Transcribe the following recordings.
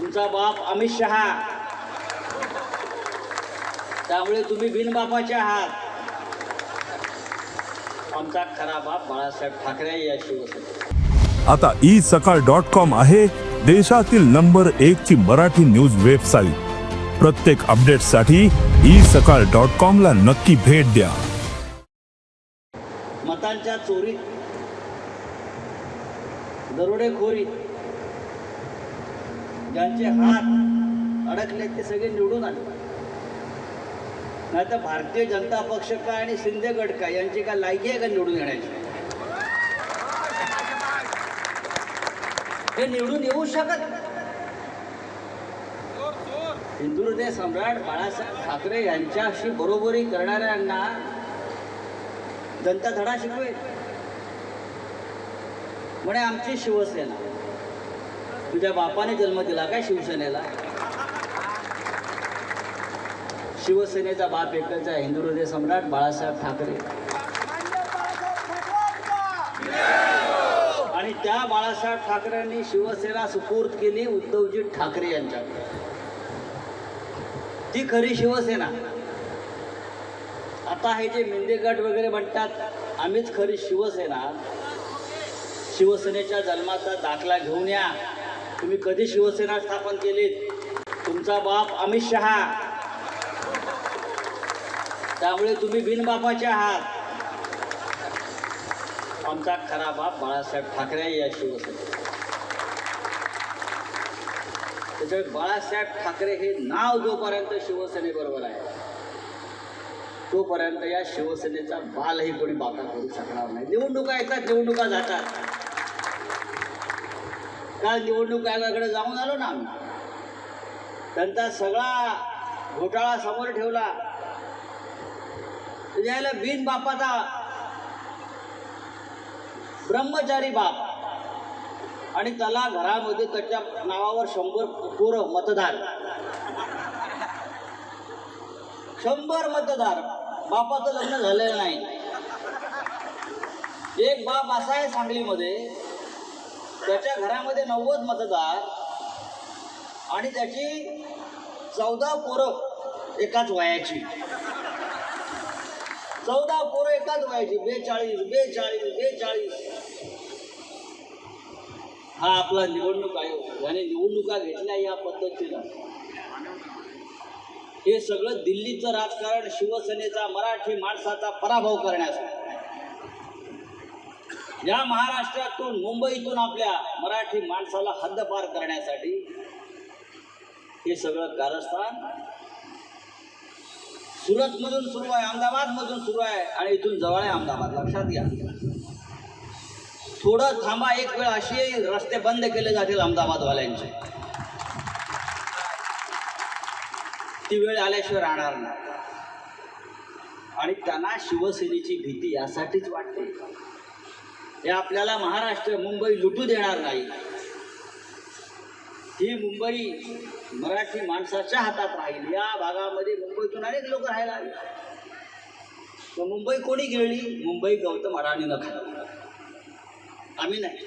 तुमचा बाप अमित शहा. त्यामुळे तुम्ही बिनबापाचे आहात. आमचा खरा बाप बाळासाहेब ठाकरे या शिवसेना आता ई सकाळ डॉट कॉम आहे देशातील नंबर एक ची मराठी न्यूज वेबसाईट प्रत्येक अपडेटसाठी ई सकाळ डॉट कॉम ला नक्की भेट द्या. मतांच्या चोरीत. दरोडेखोरीत. ज्यांचे हात अडकले ते सगळे निवडून आले. नाही तर भारतीय जनता पक्ष काय आणि शिंदे गट काय यांची काय लायकी आहे का निवडून येण्याची? हे निवडून येऊ शकत नाही. हिंदू हृदय सम्राट बाळासाहेब ठाकरे यांच्याशी बरोबरी करणाऱ्यांना जनता धडा शिकवेल. म्हणे आमची शिवसेना. तुझ्या बापाने जन्म दिला काय शिवसेनेला? शिवसेनेचा बाप एकच आहे हिंदू हृदय सम्राट बाळासाहेब ठाकरे. आणि त्या बाळासाहेब ठाकरेंनी शिवसेना सुपूर्द केली उद्धवजी ठाकरे यांच्याकडे ती खरी शिवसेना. आता हे जे मिंदे गट वगैरे म्हणतात आम्हीच खरी शिवसेना. शिवसेनेच्या जन्माचा दाखला घेऊन या. तुम्ही कधी शिवसेना स्थापन केलीत? तुमचा बाप अमित शहा. त्यामुळे तुम्ही बिनबापाचे आहात. आमचा खरा बाप बाळासाहेब ठाकरे या शिवसेना त्याच्यामुळे बाळासाहेब ठाकरे हे नाव जोपर्यंत शिवसेनेबरोबर आहे तोपर्यंत या शिवसेनेचा बालही कोणी बाका करू शकणार नाही. निवडणुका येतात निवडणुका जातात. काल निवडणूक आयोगाकडे जाऊन आलो ना आम्ही. त्यांचा सगळा घोटाळा समोर ठेवला. त्याला बिन बापाचा ब्रह्मचारी बाप. आणि त्याला घरामध्ये त्याच्या नावावर शंभर पोरं मतदार. शंभर मतदार. बापाचं लग्न झालेलं नाही. एक बाप असा आहे सांगलीमध्ये. त्याच्या घरामध्ये नव्वद मतदार आणि त्याची चौदा पोरं एकाच वयाची. चौदा पोरं एकाच वयाची. बेचाळीस बेचाळीस बेचाळीस. हा आपला निवडणूक आयोग. याने निवडणुका घेतल्या या पद्धतीनं. हे सगळं दिल्लीचं राजकारण शिवसेनेचा मराठी माणसाचा पराभव करण्यासाठी या महाराष्ट्रातून मुंबईतून आपल्या मराठी माणसाला हद्दपार करण्यासाठी हे सगळं कारस्थान सुरतमधून सुरू आहे अहमदाबादमधून सुरू आहे आणि इथून जवळ आहे अहमदाबाद. लक्षात घ्या. थोडं थांबा एक वेळ अशी रस्ते बंद केले जातील अहमदाबादवाल्यांचे. ती वेळ आल्याशिवाय राहणार नाही. आणि त्यांना शिवसेनेची भीती यासाठीच वाटते. हे आपल्याला महाराष्ट्र मुंबई लुटू देणार नाही. ही मुंबई मराठी माणसाच्या हातात राहील. या भागामध्ये मुंबईतून अनेक लोक राहायला आले मुंबई कोणी गिळली मुंबई गौतम अडाणीनं खाल्ली आम्ही नाही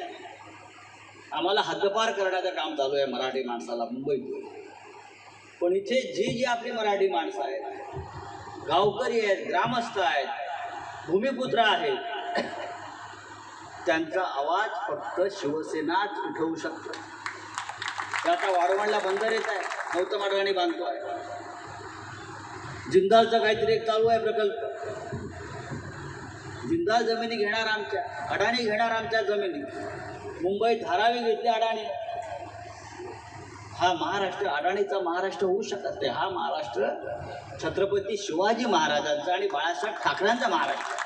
आम्हाला हद्दपार करण्याचं काम चालू आहे मराठी माणसाला मुंबईत पण इथे जी जी आपली मराठी माणसं आहेत गावकरी आहेत ग्रामस्थ आहेत भूमिपुत्र आहेत त्यांचा आवाज फक्त शिवसेनाच उठवू शकतो. ते आता वारवाडला बंदर येत आहे. गौतम अडवाणी बांधतो आहे जिंदालचा काहीतरी एक चालू आहे प्रकल्प. जिंदाल जमिनी घेणार आमच्या अडाणी घेणार आमच्या जमिनी. मुंबईत धारावी घेतली अडाणी. हा महाराष्ट्र अडाणीचा महाराष्ट्र होऊ शकत नाही. हा महाराष्ट्र छत्रपती शिवाजी महाराजांचा आणि बाळासाहेब ठाकरेंचा महाराष्ट्र.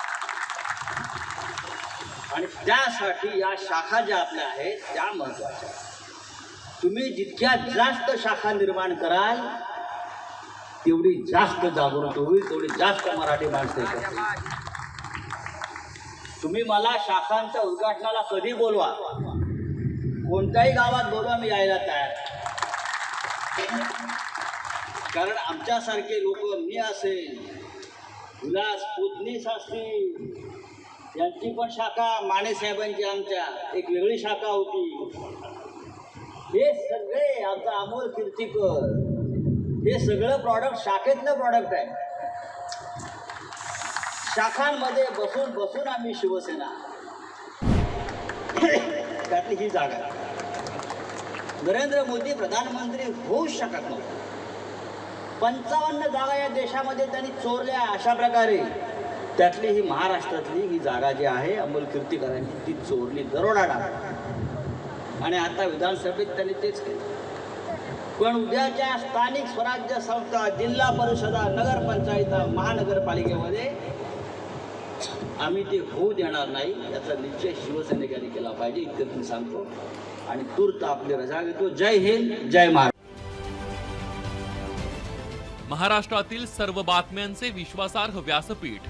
आणि त्यासाठी या शाखा ज्या आपल्या आहेत त्या महत्त्वाच्या तुम्ही जितक्या जास्त शाखा निर्माण कराल तेवढी जास्त जागृत होईल तेवढी जास्त मराठी माणसं तुम्ही मला शाखांच्या उद्घाटनाला कधी बोलवा? कोणत्याही गावात बोलवा मी यायला तयार कारण आमच्यासारखे लोक मी असेल तुला स्पुतनीस असतील यांची पण शाखा माने साहेबांची आमच्या. एक वेगळी शाखा होती. हे सगळे आमचा अमोल कीर्तीकर. हे सगळं प्रॉडक्ट शाखेतलं प्रॉडक्ट आहे. शाखांमध्ये बसून बसून आम्ही शिवसेना. त्यातली ही जागा नरेंद्र मोदी प्रधानमंत्री होऊ शकत नव्हते. पंचावन्न जागा या देशामध्ये त्यांनी चोरल्या अशा प्रकारे. त्यातली ही महाराष्ट्रातली ही जागा जी आहे अमोल कीर्तीकरांची ती चोरली दरोडा टाकला आणि आता विधानसभेत त्यांनी तेच केलं. पण उद्याच्या स्थानिक स्वराज्य संस्था जिल्हा परिषदा नगरपंचायत महानगरपालिकेमध्ये आम्ही ते होऊ देणार नाही याचा निश्चय शिवसैनिकांनी केला पाहिजे इतकं मी सांगतो. आणि तूर्त आपली रजा घेतो. जय हिंद जय महाराष्ट्र. महाराष्ट्रातील सर्व बातम्यांचे विश्वासार्ह व्यासपीठ